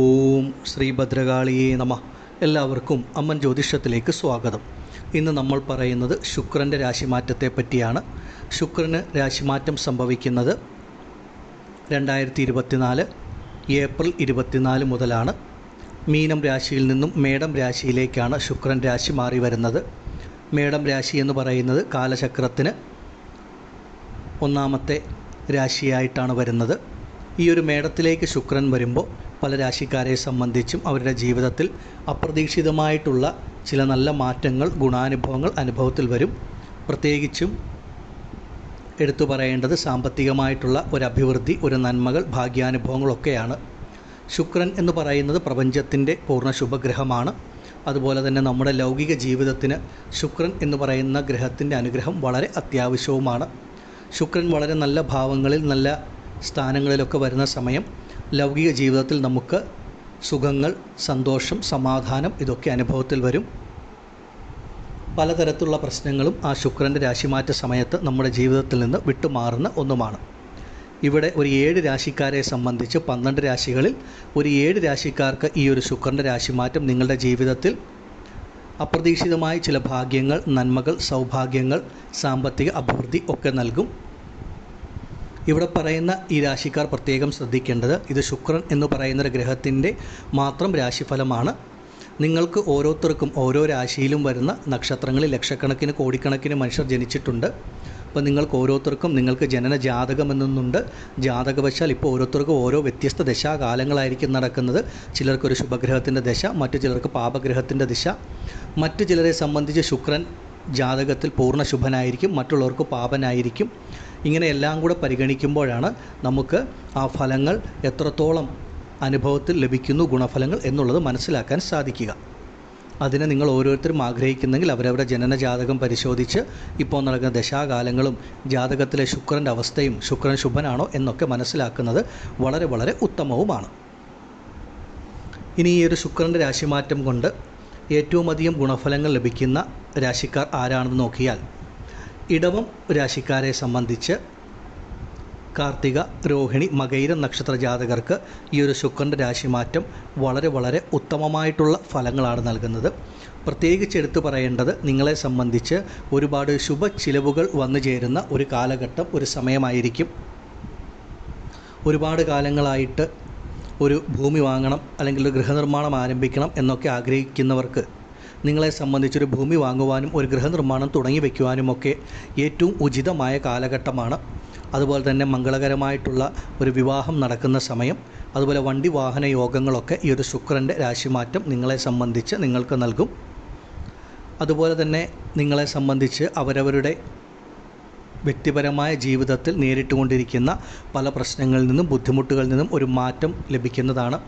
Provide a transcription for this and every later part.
ഓം ശ്രീ ഭദ്രകാളിയേ നമ. എല്ലാവർക്കും അമ്മൻ ജ്യോതിഷത്തിലേക്ക് സ്വാഗതം. ഇന്ന് നമ്മൾ പറയുന്നത് ശുക്രന്റെ രാശിമാറ്റത്തെ പറ്റിയാണ് ശുക്രന് രാശിമാറ്റം സംഭവിക്കുന്നത് രണ്ടായിരത്തി ഇരുപത്തിനാല് ഏപ്രിൽ ഇരുപത്തിനാല് മുതലാണ്. മീനം രാശിയിൽ നിന്നും മേടം രാശിയിലേക്കാണ് ശുക്രൻ രാശി മാറി വരുന്നത്. മേടം രാശി എന്ന് പറയുന്നത് കാലചക്രത്തിന് ഒന്നാമത്തെ രാശിയായിട്ടാണ് വരുന്നത്. ഈ ഒരു മേടത്തിലേക്ക് ശുക്രൻ വരുമ്പോൾ പല രാശിക്കാരെ സംബന്ധിച്ചും അവരുടെ ജീവിതത്തിൽ അപ്രതീക്ഷിതമായിട്ടുള്ള ചില നല്ല മാറ്റങ്ങൾ ഗുണാനുഭവങ്ങൾ അനുഭവത്തിൽ വരും. പ്രത്യേകിച്ചും എടുത്തു പറയേണ്ടത് സാമ്പത്തികമായിട്ടുള്ള ഒരു അഭിവൃദ്ധി ഒരു നന്മകൾ ഭാഗ്യാനുഭവങ്ങളൊക്കെയാണ്. ശുക്രൻ എന്ന് പറയുന്നത് പ്രപഞ്ചത്തിന്റെ പൂർണ ശുഭഗ്രഹമാണ്. അതുപോലെ തന്നെ നമ്മുടെ ലൗകിക ജീവിതത്തിന് ശുക്രൻ എന്ന് പറയുന്ന ഗ്രഹത്തിന്റെ അനുഗ്രഹം വളരെ അത്യാവശ്യവുമാണ്. ശുക്രൻ വളരെ നല്ല ഭാവങ്ങളിൽ നല്ല സ്ഥാനങ്ങളിലൊക്കെ വരുന്ന സമയം ലൗകിക ജീവിതത്തിൽ നമുക്ക് സുഖങ്ങൾ സന്തോഷം സമാധാനം ഇതൊക്കെ അനുഭവത്തിൽ വരും. പലതരത്തിലുള്ള പ്രശ്നങ്ങളും ആ ശുക്രന്റെ രാശിമാറ്റ സമയത്ത് നമ്മുടെ ജീവിതത്തിൽ നിന്ന് വിട്ടുമാറുന്ന ഒന്നുമാണ്. ഇവിടെ ഒരു ഏഴ് രാശിക്കാരെ സംബന്ധിച്ച് പന്ത്രണ്ട് രാശികളിൽ ഒരു ഏഴ് രാശിക്കാർക്ക് ഈ ഒരു ശുക്രന്റെ രാശിമാറ്റം നിങ്ങളുടെ ജീവിതത്തിൽ അപ്രതീക്ഷിതമായ ചില ഭാഗ്യങ്ങൾ നന്മകൾ സൗഭാഗ്യങ്ങൾ സാമ്പത്തിക അഭിവൃദ്ധി ഒക്കെ നൽകും. ഇവിടെ പറയുന്ന ഈ രാശിക്കാർ പ്രത്യേകം ശ്രദ്ധിക്കേണ്ടത് ഇത് ശുക്രൻ എന്ന് പറയുന്ന ഒരു ഗ്രഹത്തിന്റെ മാത്രം രാശിഫലമാണ്. നിങ്ങൾക്ക് ഓരോരുത്തർക്കും ഓരോ രാശിയിലും വരുന്ന നക്ഷത്രങ്ങളിൽ ലക്ഷക്കണക്കിന് കോടിക്കണക്കിന് മനുഷ്യർ ജനിച്ചിട്ടുണ്ട്. അപ്പോൾ നിങ്ങൾക്ക് ഓരോരുത്തർക്കും നിങ്ങൾക്ക് ജനന ജാതകം എന്നുണ്ട്. ജാതകവശാൽ ഇപ്പോൾ ഓരോരുത്തർക്കും ഓരോ വ്യത്യസ്ത ദശാകാലങ്ങളായിരിക്കും നടക്കുന്നത്. ചിലർക്കൊരു ശുഭഗ്രഹത്തിന്റെ ദശ മറ്റു ചിലർക്ക് പാപഗ്രഹത്തിന്റെ ദിശ. മറ്റു ചിലരെ സംബന്ധിച്ച് ശുക്രൻ ജാതകത്തിൽ പൂർണ ശുഭനായിരിക്കും മറ്റുള്ളവർക്ക് പാപനായിരിക്കും. ഇങ്ങനെ എല്ലാം കൂടെ പരിഗണിക്കുമ്പോഴാണ് നമുക്ക് ആ ഫലങ്ങൾ എത്രത്തോളം അനുഭവത്തിൽ ലഭിക്കുന്നു ഗുണഫലങ്ങൾ എന്നുള്ളത് മനസ്സിലാക്കാൻ സാധിക്കുക. അതിനെ നിങ്ങൾ ഓരോരുത്തരും ആഗ്രഹിക്കുന്നെങ്കിൽ അവരവരുടെ ജനന ജാതകം പരിശോധിച്ച് ഇപ്പോൾ നടക്കുന്ന ദശാകാലങ്ങളും ജാതകത്തിലെ ശുക്രന്റെ അവസ്ഥയും ശുക്രൻ ശുഭനാണോ എന്നൊക്കെ മനസ്സിലാക്കുന്നത് വളരെ വളരെ ഉത്തമവുമാണ്. ഇനി ഈ ഒരു ശുക്രന്റെ രാശിമാറ്റം കൊണ്ട് ഏറ്റവും അധികം ഗുണഫലങ്ങൾ ലഭിക്കുന്ന രാശിക്കാർ ആരാണെന്ന് നോക്കിയാൽ ഇടവം രാശിക്കാരെ സംബന്ധിച്ച് കാർത്തിക രോഹിണി മകൈര നക്ഷത്ര ജാതകർക്ക് ഈ ഒരു ശുക്രന്റെ രാശിമാറ്റം വളരെ വളരെ ഉത്തമമായിട്ടുള്ള ഫലങ്ങളാണ് നൽകുന്നത്. പ്രത്യേകിച്ച് എടുത്തു പറയേണ്ടത് നിങ്ങളെ സംബന്ധിച്ച് ഒരുപാട് ശുഭ ചിലവുകൾ വന്നു ചേരുന്ന ഒരു കാലഘട്ടം ഒരു സമയമായിരിക്കും. ഒരുപാട് കാലങ്ങളായിട്ട് ഒരു ഭൂമി വാങ്ങണം അല്ലെങ്കിൽ ഒരു ഗൃഹനിർമ്മാണം ആരംഭിക്കണം എന്നൊക്കെ ആഗ്രഹിക്കുന്നവർക്ക് നിങ്ങളെ സംബന്ധിച്ചൊരു ഭൂമി വാങ്ങുവാനും ഒരു ഗൃഹനിർമ്മാണം തുടങ്ങി വയ്ക്കുവാനുമൊക്കെ ഏറ്റവും ഉചിതമായ കാലഘട്ടമാണ്. അതുപോലെ തന്നെ മംഗളകരമായിട്ടുള്ള ഒരു വിവാഹം നടക്കുന്ന സമയം അതുപോലെ വണ്ടി വാഹന യോഗങ്ങളൊക്കെ ഈ ഒരു ശുക്രന്റെ രാശിമാറ്റം നിങ്ങളെ സംബന്ധിച്ച് നിങ്ങൾക്ക് നൽകും. അതുപോലെ തന്നെ നിങ്ങളെ സംബന്ധിച്ച് അവരവരുടെ വ്യക്തിപരമായ ജീവിതത്തിൽ നേരിട്ടുകൊണ്ടിരിക്കുന്ന പല പ്രശ്നങ്ങളിൽ നിന്നും ബുദ്ധിമുട്ടുകളിൽ നിന്നും ഒരു മാറ്റം ലഭിക്കുന്നതാണ്.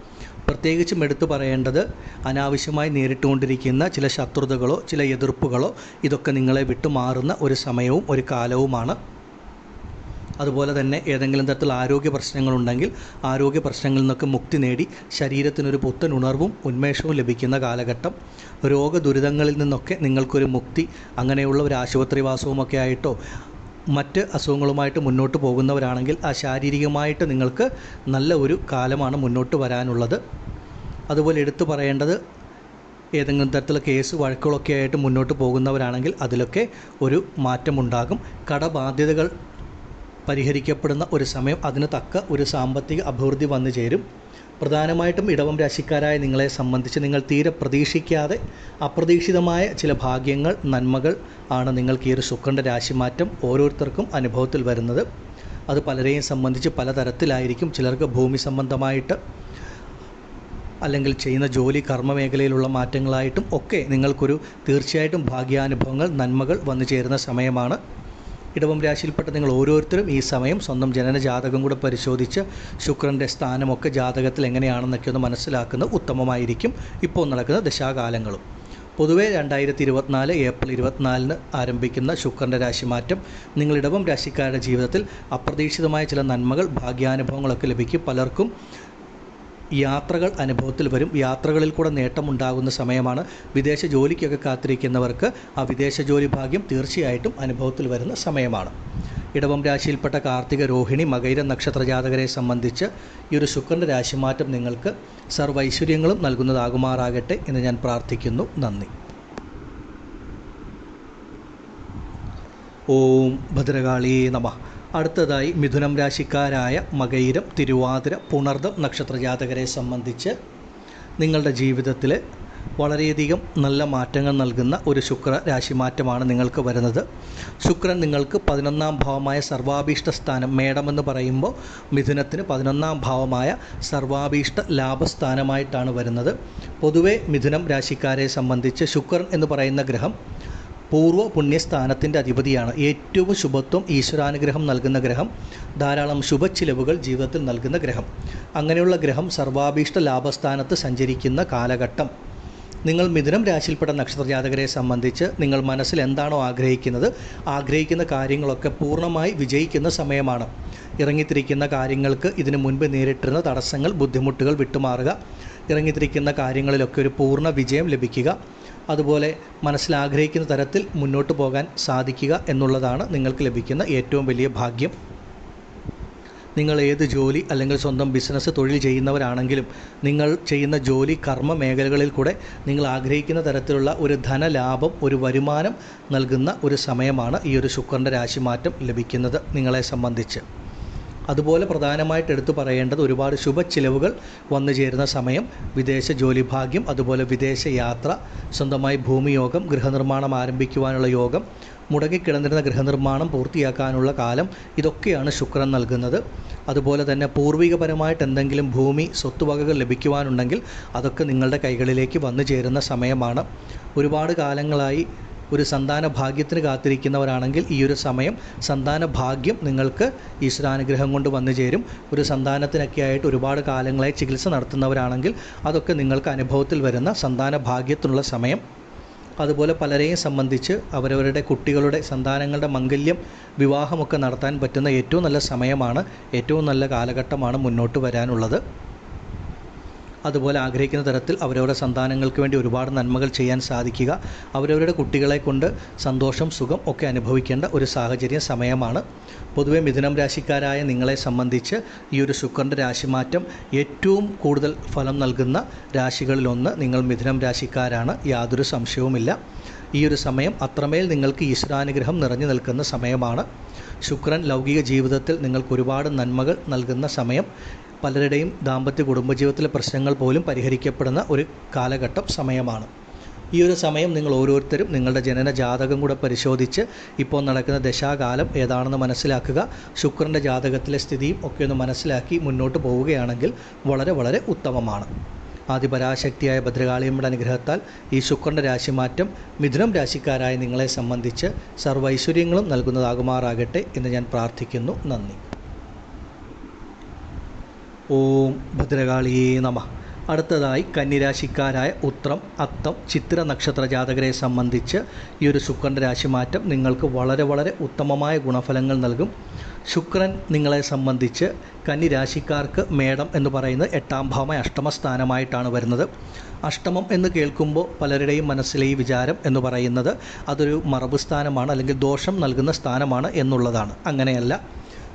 പ്രത്യേകിച്ചും എടുത്തു പറയേണ്ടത് അനാവശ്യമായി നേരിട്ടുകൊണ്ടിരിക്കുന്ന ചില ശത്രുതകളോ ചില എതിർപ്പുകളോ ഇതൊക്കെ നിങ്ങളെ വിട്ടുമാറുന്ന ഒരു സമയവും ഒരു കാലവുമാണ്. അതുപോലെ തന്നെ ഏതെങ്കിലും തരത്തിൽ ആരോഗ്യ പ്രശ്നങ്ങളുണ്ടെങ്കിൽ ആരോഗ്യ പ്രശ്നങ്ങളിൽ നിന്നൊക്കെ മുക്തി നേടി ശരീരത്തിനൊരു പുത്തൻ ഉണർവും ഉന്മേഷവും ലഭിക്കുന്ന കാലഘട്ടം. രോഗദുരിതങ്ങളിൽ നിന്നൊക്കെ നിങ്ങൾക്കൊരു മുക്തി അങ്ങനെയുള്ള ഒരു ആശുപത്രിവാസവുമൊക്കെ ആയിട്ടോ മറ്റ് അസുഖങ്ങളുമായിട്ട് മുന്നോട്ട് പോകുന്നവരാണെങ്കിൽ ആ ശാരീരികമായിട്ട് നിങ്ങൾക്ക് നല്ല ഒരു കാലമാണ് മുന്നോട്ട് വരാനുള്ളത്. അതുപോലെ എടുത്തു പറയേണ്ടത് ഏതെങ്കിലും തരത്തിലുള്ള കേസ് വഴക്കുകളൊക്കെ ആയിട്ട് മുന്നോട്ട് പോകുന്നവരാണെങ്കിൽ അതിലൊക്കെ ഒരു മാറ്റമുണ്ടാകും. കടബാധ്യതകൾ പരിഹരിക്കപ്പെടുന്ന ഒരു സമയം അതിന് തക്ക ഒരു സാമ്പത്തിക അഭിവൃദ്ധി വന്നു ചേരും. പ്രധാനമായിട്ടും ഇടവം രാശിക്കാരായ നിങ്ങളെ സംബന്ധിച്ച് നിങ്ങൾ തീരെ പ്രതീക്ഷിക്കാതെ അപ്രതീക്ഷിതമായ ചില ഭാഗ്യങ്ങൾ നന്മകൾ ആണ് നിങ്ങൾക്ക് ഈ ഒരു ശുക്രന്റെ രാശിമാറ്റം ഓരോരുത്തർക്കും അനുഭവത്തിൽ വരുന്നത്. അത് പലരെയും സംബന്ധിച്ച് പലതരത്തിലായിരിക്കും. ചിലർക്ക് ഭൂമി സംബന്ധമായിട്ട് അല്ലെങ്കിൽ ചെയ്യുന്ന ജോലി കർമ്മ മേഖലയിലുള്ള മാറ്റങ്ങളായിട്ടും ഒക്കെ നിങ്ങൾക്കൊരു തീർച്ചയായിട്ടും ഭാഗ്യാനുഭവങ്ങൾ നന്മകൾ വന്നു ചേരുന്ന സമയമാണ്. ഇടവം രാശിയിൽപ്പെട്ട നിങ്ങൾ ഓരോരുത്തരും ഈ സമയം സ്വന്തം ജനന ജാതകം കൂടെ പരിശോധിച്ച് ശുക്രന്റെ സ്ഥാനമൊക്കെ ജാതകത്തിൽ എങ്ങനെയാണെന്നൊക്കെ ഒന്ന് മനസ്സിലാക്കുന്നത് ഉത്തമമായിരിക്കും ഇപ്പോൾ നടക്കുന്ന ദശാകാലങ്ങളും. പൊതുവേ രണ്ടായിരത്തി ഇരുപത്തിനാല് ഏപ്രിൽ ഇരുപത്തിനാലിന് ആരംഭിക്കുന്ന ശുക്രന്റെ രാശിമാറ്റം നിങ്ങൾ ഇടവം രാശിക്കാരുടെ ജീവിതത്തിൽ അപ്രതീക്ഷിതമായ ചില നന്മകൾ ഭാഗ്യാനുഭവങ്ങളൊക്കെ ലഭിക്കും പലർക്കും. യാത്രകൾ അനുഭവത്തിൽ വരും. യാത്രകളിൽ കൂടെ നേട്ടമുണ്ടാകുന്ന സമയമാണ് വിദേശ ജോലിക്കൊക്കെ കാത്തിരിക്കുന്നവർക്ക് ആ വിദേശ ജോലി ഭാഗ്യം തീർച്ചയായിട്ടും അനുഭവത്തിൽ വരുന്ന സമയമാണ്. ഇടവം രാശിയിൽപ്പെട്ട കാർത്തിക രോഹിണി മകൈര നക്ഷത്ര ജാതകരെ സംബന്ധിച്ച് ഈ ഒരു ശുക്രന്റെ രാശിമാറ്റം നിങ്ങൾക്ക് സർവൈശ്വര്യങ്ങളും നൽകുന്നതാകുമാറാകട്ടെ എന്ന് ഞാൻ പ്രാർത്ഥിക്കുന്നു. നന്ദി. ഓം ഭദ്രകാളി നമ. അടുത്തതായി മിഥുനം രാശിക്കാരായ മകയിരം തിരുവാതിര പുണർദം നക്ഷത്ര ജാതകരെ സംബന്ധിച്ച് നിങ്ങളുടെ ജീവിതത്തിൽ വളരെയധികം നല്ല മാറ്റങ്ങൾ നൽകുന്ന ഒരു ശുക്ര രാശിമാറ്റമാണ് നിങ്ങൾക്ക് വരുന്നത്. ശുക്രൻ നിങ്ങൾക്ക് പതിനൊന്നാം ഭാവമായ സർവാഭീഷ്ട സ്ഥാനം മേടമെന്ന് പറയുമ്പോൾ മിഥുനത്തിന് പതിനൊന്നാം ഭാവമായ സർവാഭീഷ്ട ലാഭസ്ഥാനമായിട്ടാണ് വരുന്നത്. പൊതുവേ മിഥുനം രാശിക്കാരെ സംബന്ധിച്ച് ശുക്രൻ എന്ന് പറയുന്ന ഗ്രഹം പൂർവ പുണ്യസ്ഥാനത്തിന്റെ അധിപതിയാണ്. ഏറ്റവും ശുഭത്വം ഈശ്വരാനുഗ്രഹം നൽകുന്ന ഗ്രഹം ധാരാളം ശുഭച്ചിലവുകൾ ജീവിതത്തിൽ നൽകുന്ന ഗ്രഹം. അങ്ങനെയുള്ള ഗ്രഹം സർവാഭീഷ്ട ലാഭസ്ഥാനത്ത് സഞ്ചരിക്കുന്ന കാലഘട്ടം. നിങ്ങൾ മിഥുനം രാശിയിൽപ്പെട്ട നക്ഷത്രജാതകരെ സംബന്ധിച്ച് നിങ്ങൾ മനസ്സിൽ എന്താണോ ആഗ്രഹിക്കുന്നത് ആഗ്രഹിക്കുന്ന കാര്യങ്ങളൊക്കെ പൂർണമായി വിജയിക്കുന്ന സമയമാണ്. ഇറങ്ങിത്തിരിക്കുന്ന കാര്യങ്ങൾക്ക് ഇതിനു മുൻപ് നേരിട്ടിരുന്ന തടസ്സങ്ങൾ ബുദ്ധിമുട്ടുകൾ വിട്ടുമാറുക. ഇറങ്ങിത്തിരിക്കുന്ന കാര്യങ്ങളിലൊക്കെ ഒരു പൂർണ വിജയം ലഭിക്കുക. അതുപോലെ മനസ്സിലാഗ്രഹിക്കുന്ന തരത്തിൽ മുന്നോട്ട് പോകാൻ സാധിക്കുക എന്നുള്ളതാണ് നിങ്ങൾക്ക് ലഭിക്കുന്ന ഏറ്റവും വലിയ ഭാഗ്യം. നിങ്ങൾ ഏത് ജോലി അല്ലെങ്കിൽ സ്വന്തം ബിസിനസ് തൊഴിൽ ചെയ്യുന്നവരാണെങ്കിലും നിങ്ങൾ ചെയ്യുന്ന ജോലി കർമ്മ മേഖലകളിൽ കൂടെ നിങ്ങൾ ആഗ്രഹിക്കുന്ന തരത്തിലുള്ള ഒരു ധനലാഭം ഒരു വരുമാനം നൽകുന്ന ഒരു സമയമാണ് ഈ ഒരു ശുക്രന്റെ രാശിമാറ്റം ലഭിക്കുന്നത് നിങ്ങളെ സംബന്ധിച്ച്. അതുപോലെ പ്രധാനമായിട്ട് എടുത്തു പറയേണ്ടത് ഒരുപാട് ശുഭച്ചിലവുകൾ വന്നു ചേരുന്ന സമയം വിദേശ ജോലി ഭാഗ്യം അതുപോലെ വിദേശ യാത്ര സ്വന്തമായി ഭൂമിയോഗം ഗൃഹനിർമ്മാണം ആരംഭിക്കുവാനുള്ള യോഗം മുടങ്ങിക്കിടന്നിരുന്ന ഗൃഹനിർമ്മാണം പൂർത്തിയാക്കാനുള്ള കാലം ഇതൊക്കെയാണ് ശുക്രൻ നൽകുന്നത്. അതുപോലെ തന്നെ പൂർവികപരമായിട്ട് എന്തെങ്കിലും ഭൂമി സ്വത്തുവകകൾ ലഭിക്കുവാനുണ്ടെങ്കിൽ അതൊക്കെ നിങ്ങളുടെ കൈകളിലേക്ക് വന്നു ചേരുന്ന സമയമാണ്. ഒരുപാട് കാലങ്ങളായി ഒരു സന്താന ഭാഗ്യത്തിന് കാത്തിരിക്കുന്നവരാണെങ്കിൽ ഈ ഒരു സമയം സന്താന ഭാഗ്യം നിങ്ങൾക്ക് ഈശ്വരാനുഗ്രഹം കൊണ്ട് വന്നു ചേരും. ഒരു സന്താനത്തിനൊക്കെ ആയിട്ട് ഒരുപാട് കാലങ്ങളായി ചികിത്സ നടത്തുന്നവരാണെങ്കിൽ അതൊക്കെ നിങ്ങൾക്ക് അനുഭവത്തിൽ വരുന്ന സന്താന ഭാഗ്യത്തിനുള്ള സമയം. അതുപോലെ പലരെയും സംബന്ധിച്ച് അവരവരുടെ കുട്ടികളുടെ സന്താനങ്ങളുടെ മംഗല്യം വിവാഹമൊക്കെ നടത്താൻ പറ്റുന്ന ഏറ്റവും നല്ല സമയമാണ് ഏറ്റവും നല്ല കാലഘട്ടമാണ് മുന്നോട്ട് വരാനുള്ളത്. അതുപോലെ ആഗ്രഹിക്കുന്ന തരത്തിൽ അവരവരുടെ സന്താനങ്ങൾക്ക് വേണ്ടി ഒരുപാട് നന്മകൾ ചെയ്യാൻ സാധിക്കുക. അവരവരുടെ കുട്ടികളെ കൊണ്ട് സന്തോഷം സുഖം ഒക്കെ അനുഭവിക്കേണ്ട ഒരു സാഹചര്യം സമയമാണ്. പൊതുവെ മിഥുനം രാശിക്കാരായ നിങ്ങളെ സംബന്ധിച്ച് ഈ ഒരു ശുക്രന്റെ രാശിമാറ്റം ഏറ്റവും കൂടുതൽ ഫലം നൽകുന്ന രാശികളിലൊന്ന് നിങ്ങൾ മിഥുനം രാശിക്കാരാണ്. യാതൊരു സംശയവുമില്ല. ഈ ഒരു സമയം അത്രമേൽ നിങ്ങൾക്ക് ഈശ്വരാനുഗ്രഹം നിറഞ്ഞു നിൽക്കുന്ന സമയമാണ്. ശുക്രൻ ലൗകിക ജീവിതത്തിൽ നിങ്ങൾക്ക് ഒരുപാട് നന്മകൾ നൽകുന്ന സമയം. പലരുടെയും ദാമ്പത്യ കുടുംബജീവിതത്തിലെ പ്രശ്നങ്ങൾ പോലും പരിഹരിക്കപ്പെടുന്ന ഒരു കാലഘട്ടം സമയമാണ്. ഈ ഒരു സമയം നിങ്ങൾ ഓരോരുത്തരും നിങ്ങളുടെ ജനന ജാതകം കൂടെ പരിശോധിച്ച് ഇപ്പോൾ നടക്കുന്ന ദശാകാലം ഏതാണെന്ന് മനസ്സിലാക്കുക. ശുക്രന്റെ ജാതകത്തിലെ സ്ഥിതിയും ഒക്കെ ഒന്ന് മനസ്സിലാക്കി മുന്നോട്ട് പോവുകയാണെങ്കിൽ വളരെ വളരെ ഉത്തമമാണ്. ആദിപരാശക്തിയായ ഭദ്രകാളിയമ്മയുടെ അനുഗ്രഹത്താൽ ഈ ശുക്രന്റെ രാശിമാറ്റം മിഥുനം രാശിക്കാരായ നിങ്ങളെ സംബന്ധിച്ച് സർവൈശ്വര്യങ്ങളും നൽകുന്നതാകുമാറാകട്ടെ എന്ന് ഞാൻ പ്രാർത്ഥിക്കുന്നു. നന്ദി. ഓം ഭദ്രകാളിയേ നമ. അടുത്തതായി കന്നിരാശിക്കാരായ ഉത്രം അത്തം ചിത്ര നക്ഷത്ര ജാതകരെ സംബന്ധിച്ച് ഈ ഒരു ശുക്രന്റെ രാശിമാറ്റം നിങ്ങൾക്ക് വളരെ വളരെ ഉത്തമമായ ഗുണഫലങ്ങൾ നൽകും. ശുക്രൻ നിങ്ങളെ സംബന്ധിച്ച് കന്നിരാശിക്കാർക്ക് മേടം എന്ന് പറയുന്നത് എട്ടാം ഭാവമായ അഷ്ടമസ്ഥാനമായിട്ടാണ് വരുന്നത്. അഷ്ടമം എന്ന് കേൾക്കുമ്പോൾ പലരുടെയും മനസ്സിലെ ഈ വിചാരം എന്ന് പറയുന്നത് അതൊരു മറബ് സ്ഥാനമാണ് അല്ലെങ്കിൽ ദോഷം നൽകുന്ന സ്ഥാനമാണ് എന്നുള്ളതാണ്. അങ്ങനെയല്ല.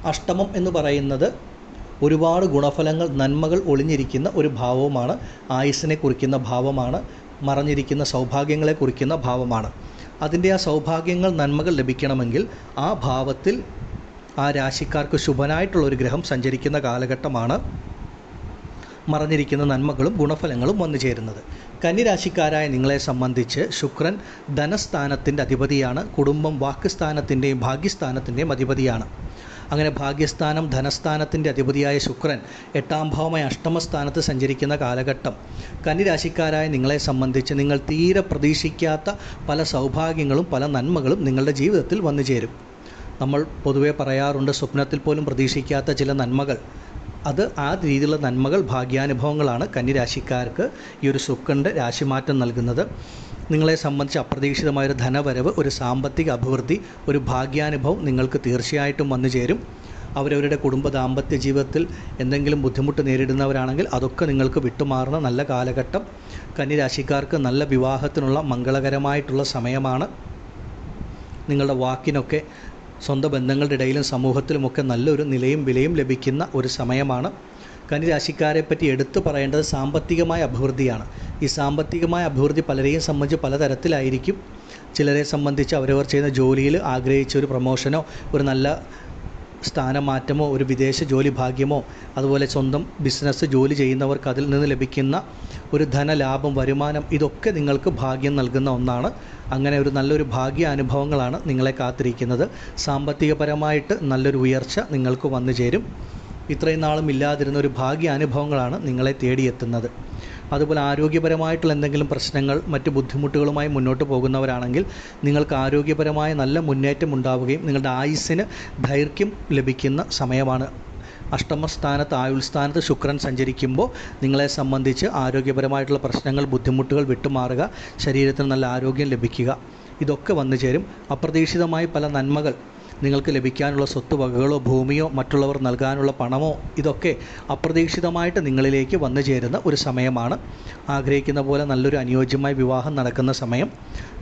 അഷ്ടമം എന്ന് പറയുന്നത് ഒരുപാട് ഗുണഫലങ്ങൾ നന്മകൾ ഒളിഞ്ഞിരിക്കുന്ന ഒരു ഭാവവുമാണ് ആയുസ്സിനെ കുറിക്കുന്ന ഭാവമാണ് മറഞ്ഞിരിക്കുന്ന സൗഭാഗ്യങ്ങളെ കുറിക്കുന്ന ഭാവമാണ്. അതിന്റെ ആ സൗഭാഗ്യങ്ങൾ നന്മകൾ ലഭിക്കണമെങ്കിൽ ആ ഭാവത്തിൽ ആ രാശിക്കാർക്ക് ശുഭനായിട്ടുള്ള ഒരു ഗ്രഹം സഞ്ചരിക്കുന്ന കാലഘട്ടമാണ് മറഞ്ഞിരിക്കുന്ന നന്മകളും ഗുണഫലങ്ങളും വന്നു ചേരുന്നത്. കന്നിരാശിക്കാരായ നിങ്ങളെ സംബന്ധിച്ച് ശുക്രൻ ധനസ്ഥാനത്തിന്റെ അധിപതിയാണ് കുടുംബം വാക്കുസ്ഥാനത്തിന്റെയും ഭാഗ്യസ്ഥാനത്തിന്റെയും അധിപതിയാണ്. അങ്ങനെ ഭാഗ്യസ്ഥാനം ധനസ്ഥാനത്തിന്റെ അധിപതിയായ ശുക്രൻ എട്ടാം ഭാവമായ അഷ്ടമസ്ഥാനത്ത് സഞ്ചരിക്കുന്ന കാലഘട്ടം. കന്നിരാശിക്കാരായ നിങ്ങളെ സംബന്ധിച്ച് നിങ്ങൾ തീരെ പ്രതീക്ഷിക്കാത്ത പല സൗഭാഗ്യങ്ങളും പല നന്മകളും നിങ്ങളുടെ ജീവിതത്തിൽ വന്നു ചേരും. നമ്മൾ പൊതുവേ പറയാറുണ്ട് സ്വപ്നത്തിൽ പോലും പ്രതീക്ഷിക്കാത്ത ചില നന്മകൾ. അത് ആ രീതിയിലുള്ള നന്മകൾ ഭാഗ്യാനുഭവങ്ങളാണ് കന്നിരാശിക്കാർക്ക് ഈ ഒരു ശുക്രന്റെ രാശിമാറ്റം നൽകുന്നത്. നിങ്ങളെ സംബന്ധിച്ച് അപ്രതീക്ഷിതമായൊരു ധനവരവ് ഒരു സാമ്പത്തിക അഭിവൃദ്ധി ഒരു ഭാഗ്യാനുഭവം നിങ്ങൾക്ക് തീർച്ചയായിട്ടും വന്നു ചേരും. അവരവരുടെ കുടുംബ ദാമ്പത്യ ജീവിതത്തിൽ എന്തെങ്കിലും ബുദ്ധിമുട്ട് നേരിടുന്നവരാണെങ്കിൽ അതൊക്കെ നിങ്ങൾക്ക് വിട്ടുമാറുന്ന നല്ല കാലഘട്ടം. കന്നിരാശിക്കാർക്ക് നല്ല വിവാഹത്തിനുള്ള മംഗളകരമായിട്ടുള്ള സമയമാണ്. നിങ്ങളുടെ വാക്കിനൊക്കെ സ്വന്തം ബന്ധങ്ങളുടെ ഇടയിലും സമൂഹത്തിലുമൊക്കെ നല്ലൊരു നിലയും വിലയും ലഭിക്കുന്ന ഒരു സമയമാണ്. കന്നിരാശിക്കാരെ പറ്റി എടുത്തു പറയേണ്ടത് സാമ്പത്തികമായ അഭിവൃദ്ധിയാണ്. ഈ സാമ്പത്തികമായ അഭിവൃദ്ധി പലരെയും സംബന്ധിച്ച് പലതരത്തിലായിരിക്കും. ചിലരെ സംബന്ധിച്ച് അവരവർ ചെയ്യുന്ന ജോലിയിൽ ആഗ്രഹിച്ച ഒരു പ്രമോഷനോ ഒരു നല്ല സ്ഥാനമാറ്റമോ ഒരു വിദേശ ജോലി ഭാഗ്യമോ അതുപോലെ സ്വന്തം ബിസിനസ് ജോലി ചെയ്യുന്നവർക്ക് അതിൽ നിന്ന് ലഭിക്കുന്ന ഒരു ധനലാഭം വരുമാനം ഇതൊക്കെ നിങ്ങൾക്ക് ഭാഗ്യം നൽകുന്ന ഒന്നാണ്. അങ്ങനെ ഒരു നല്ലൊരു ഭാഗ്യ അനുഭവങ്ങളാണ് നിങ്ങളെ കാത്തിരിക്കുന്നത്. സാമ്പത്തികപരമായിട്ട് നല്ലൊരു ഉയർച്ച നിങ്ങൾക്ക് വന്നു ചേരും ഇത്രയും നാളും ഇല്ലാതിരുന്ന ഒരു ഭാഗ്യ അനുഭവങ്ങളാണ് നിങ്ങളെ തേടിയെത്തുന്നത്. അതുപോലെ ആരോഗ്യപരമായിട്ടുള്ള എന്തെങ്കിലും പ്രശ്നങ്ങൾ മറ്റ് ബുദ്ധിമുട്ടുകളുമായി മുന്നോട്ട് പോകുന്നവരാണെങ്കിൽ നിങ്ങൾക്ക് ആരോഗ്യപരമായ നല്ല മുന്നേറ്റം ഉണ്ടാവുകയും നിങ്ങളുടെ ആയുസ്സിന് ദൈർഘ്യം ലഭിക്കുന്ന സമയമാണ്. അഷ്ടമസ്ഥാനത്ത് ആയുൾസ്ഥാനത്ത് ശുക്രൻ സഞ്ചരിക്കുമ്പോൾ നിങ്ങളെ സംബന്ധിച്ച് ആരോഗ്യപരമായിട്ടുള്ള പ്രശ്നങ്ങൾ ബുദ്ധിമുട്ടുകൾ വിട്ടുമാറുക ശരീരത്തിന് നല്ല ആരോഗ്യം ലഭിക്കുക. ഇതൊക്കെ വന്നു ചേരും അപ്രതീക്ഷിതമായി പല നന്മകൾ നിങ്ങൾക്ക് ലഭിക്കാനുള്ള സ്വത്തുവകകളോ ഭൂമിയോ മറ്റുള്ളവർ നൽകാനുള്ള പണമോ ഇതൊക്കെ അപ്രതീക്ഷിതമായിട്ട് നിങ്ങളിലേക്ക് വന്നു ചേരുന്ന ഒരു സമയമാണ്. ആഗ്രഹിക്കുന്ന പോലെ നല്ലൊരു അനുയോജ്യമായ വിവാഹം നടക്കുന്ന സമയം.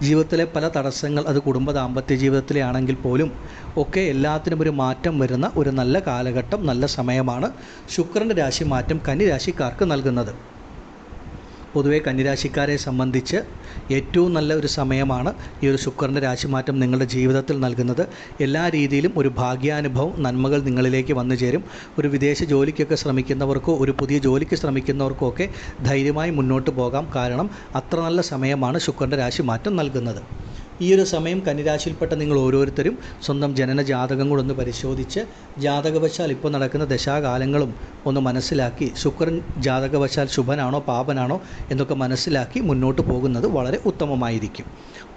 ജീവിതത്തിലെ പല തടസ്സങ്ങൾ അത് കുടുംബ ദാമ്പത്യ ജീവിതത്തിലെ ആണെങ്കിൽ പോലും ഒക്കെ എല്ലാത്തിനും ഒരു മാറ്റം വരുന്ന ഒരു നല്ല കാലഘട്ടം നല്ല സമയമാണ്. ശുക്രന്റെ രാശി മാറ്റം കന്നി രാശിക്കാർക്ക് നൽകുന്നത്. പൊതുവെ കന്നിരാശിക്കാരെ സംബന്ധിച്ച് ഏറ്റവും നല്ല ഒരു സമയമാണ് ഈ ഒരു ശുക്രന്റെ രാശിമാറ്റം നിങ്ങളുടെ ജീവിതത്തിൽ നൽകുന്നത്. എല്ലാ രീതിയിലും ഒരു ഭാഗ്യാനുഭവം നന്മകൾ നിങ്ങളിലേക്ക് വന്നു ചേരും. ഒരു വിദേശ ജോലിക്കൊക്കെ ശ്രമിക്കുന്നവർക്കോ ഒരു പുതിയ ജോലിക്ക് ശ്രമിക്കുന്നവർക്കോ ഒക്കെ ധൈര്യമായി മുന്നോട്ട് പോകാം. കാരണം അത്ര നല്ല സമയമാണ് ശുക്രന്റെ രാശിമാറ്റം നൽകുന്നത്. ഈ ഒരു സമയം കന്നിരാശിയിൽപ്പെട്ട നിങ്ങൾ ഓരോരുത്തരും സ്വന്തം ജനന ജാതകം ഒന്ന് പരിശോധിച്ച് ജാതകവശാൽ ഇപ്പോൾ നടക്കുന്ന ദശാകാലങ്ങളും ഒന്ന് മനസ്സിലാക്കി ശുക്രൻ ജാതകവശാൽ ശുഭനാണോ പാപനാണോ എന്നൊക്കെ മനസ്സിലാക്കി മുന്നോട്ട് പോകുന്നത് വളരെ ഉത്തമമായിരിക്കും.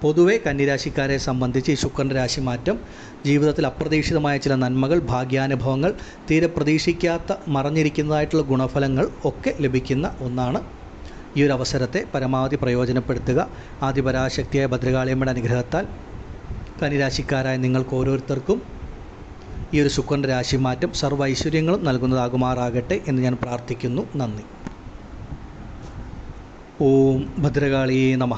പൊതുവെ കന്നിരാശിക്കാരെ സംബന്ധിച്ച് ഈ ശുക്രൻ രാശി മാറ്റം ജീവിതത്തിൽ അപ്രതീക്ഷിതമായ ചില നന്മകൾ ഭാഗ്യാനുഭവങ്ങൾ തീരെ പ്രതീക്ഷിക്കാത്ത മറഞ്ഞിരിക്കുന്നതായിട്ടുള്ള ഗുണഫലങ്ങൾ ഒക്കെ ലഭിക്കുന്ന ഒന്നാണ് ഈ ഒരു അവസരത്തെ പരമാവധി പ്രയോജനപ്പെടുത്തുക. ആദിപരാശക്തിയായ ഭദ്രകാളിയമ്മയുടെ അനുഗ്രഹത്താൽ കനിരാശിക്കാരായ നിങ്ങൾക്ക് ഓരോരുത്തർക്കും ഈ ഒരു ശുക്രന്റെ രാശിമാറ്റം സർവ ഐശ്വര്യങ്ങളും നൽകുന്നതാകുമാറാകട്ടെ എന്ന് ഞാൻ പ്രാർത്ഥിക്കുന്നു. നന്ദി. ഓം ഭദ്രകാളിയേ നമ.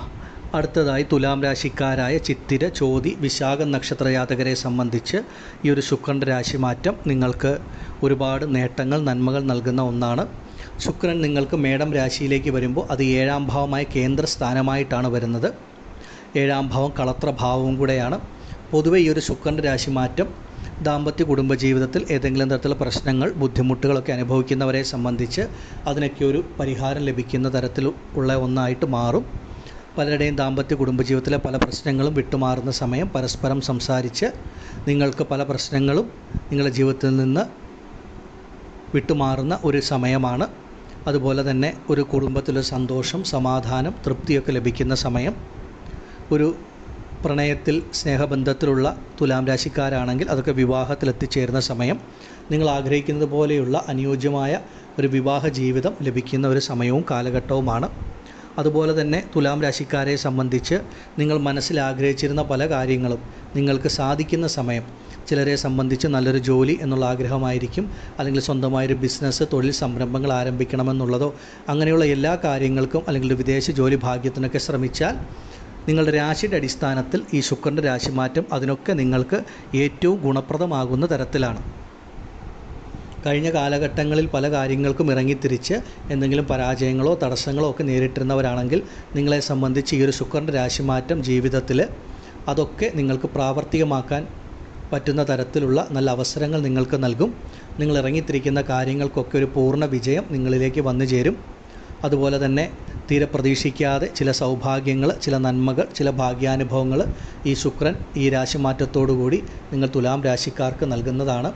അടുത്തതായി തുലാം രാശിക്കാരായ ചിത്തിര ചോതി വിശാഖ നക്ഷത്ര ജാതകരെ സംബന്ധിച്ച് ഈ ഒരു ശുക്രന്റെ രാശിമാറ്റം നിങ്ങൾക്ക് ഒരുപാട് നേട്ടങ്ങൾ നന്മകൾ നൽകുന്ന ഒന്നാണ്. ശുക്രൻ നിങ്ങൾക്ക് മേടം രാശിയിലേക്ക് വരുമ്പോൾ അത് ഏഴാം ഭാവമായ കേന്ദ്ര സ്ഥാനമായിട്ടാണ് വരുന്നത്. ഏഴാം ഭാവം കളത്ര ഭാവവും കൂടെയാണ്. പൊതുവേ ഈ ഒരു ശുക്രന്റെ രാശി മാറ്റം ദാമ്പത്യ കുടുംബ ജീവിതത്തിൽ ഏതെങ്കിലും തരത്തിലുള്ള പ്രശ്നങ്ങൾ ബുദ്ധിമുട്ടുകളൊക്കെ അനുഭവിക്കുന്നവരെ സംബന്ധിച്ച് അതിനൊക്കെ ഒരു പരിഹാരം ലഭിക്കുന്ന തരത്തിൽ ഉള്ള ഒന്നായിട്ട് മാറും. പലരുടെയും ദാമ്പത്യ കുടുംബജീവിതത്തിലെ പല പ്രശ്നങ്ങളും വിട്ടുമാറുന്ന സമയം പരസ്പരം സംസാരിച്ച് നിങ്ങൾക്ക് പല പ്രശ്നങ്ങളും നിങ്ങളുടെ ജീവിതത്തിൽ നിന്ന് വിട്ടുമാറുന്ന ഒരു സമയമാണ്. അതുപോലെ തന്നെ ഒരു കുടുംബത്തിലെ സന്തോഷം സമാധാനം തൃപ്തിയൊക്കെ ലഭിക്കുന്ന സമയം. ഒരു പ്രണയത്തിൽ സ്നേഹബന്ധത്തിലുള്ള തുലാം രാശിക്കാരാണെങ്കിൽ അതൊക്കെ വിവാഹത്തിൽ എത്തിച്ചേരുന്ന സമയം. നിങ്ങൾ ആഗ്രഹിക്കുന്നത് പോലെയുള്ള അനുയോജ്യമായ ഒരു വിവാഹ ജീവിതം ലഭിക്കുന്ന ഒരു സമയവും കാലഘട്ടവുമാണ്. അതുപോലെ തന്നെ തുലാം രാശിക്കാരെ സംബന്ധിച്ച് നിങ്ങൾ മനസ്സിൽ ആഗ്രഹിച്ചിരുന്ന പല കാര്യങ്ങളും നിങ്ങൾക്ക് സാധിക്കുന്ന സമയം. ചിലരെ സംബന്ധിച്ച് നല്ലൊരു ജോലി എന്നുള്ള ആഗ്രഹമായിരിക്കും. അല്ലെങ്കിൽ സ്വന്തമായൊരു ബിസിനസ് തൊഴിൽ സംരംഭങ്ങൾ ആരംഭിക്കണമെന്നുള്ളതോ അങ്ങനെയുള്ള എല്ലാ കാര്യങ്ങൾക്കും അല്ലെങ്കിൽ വിദേശ ജോലി ഭാഗ്യത്തിനൊക്കെ ശ്രമിച്ചാൽ നിങ്ങളുടെ രാശിയുടെ അടിസ്ഥാനത്തിൽ ഈ ശുക്രന്റെ രാശിമാറ്റം അതിനൊക്കെ നിങ്ങൾക്ക് ഏറ്റവും ഗുണപ്രദമാകുന്ന തരത്തിലാണ്. കഴിഞ്ഞ കാലഘട്ടങ്ങളിൽ പല കാര്യങ്ങൾക്കും ഇറങ്ങിത്തിരിച്ച് എന്തെങ്കിലും പരാജയങ്ങളോ തടസ്സങ്ങളോ ഒക്കെ നേരിട്ടിരുന്നവരാണെങ്കിൽ നിങ്ങളെ സംബന്ധിച്ച് ഈ ഒരു ശുക്രന്റെ രാശിമാറ്റം ജീവിതത്തിൽ അതൊക്കെ നിങ്ങൾക്ക് പ്രാവർത്തികമാക്കാൻ പറ്റുന്ന തരത്തിലുള്ള നല്ല അവസരങ്ങൾ നിങ്ങൾക്ക് നൽകും. നിങ്ങൾ ഇറങ്ങിത്തിരിക്കുന്ന കാര്യങ്ങൾക്കൊക്കെ ഒരു പൂർണ വിജയം നിങ്ങളിലേക്ക് വന്നു ചേരും. അതുപോലെ തന്നെ തീരെ പ്രതീക്ഷിക്കാതെ ചില സൗഭാഗ്യങ്ങൾ ചില നന്മകൾ ചില ഭാഗ്യാനുഭവങ്ങൾ ഈ ശുക്രൻ ഈ രാശിമാറ്റത്തോടുകൂടി നിങ്ങൾ തുലാം രാശിക്കാർക്ക് നൽകുന്നതാണ്.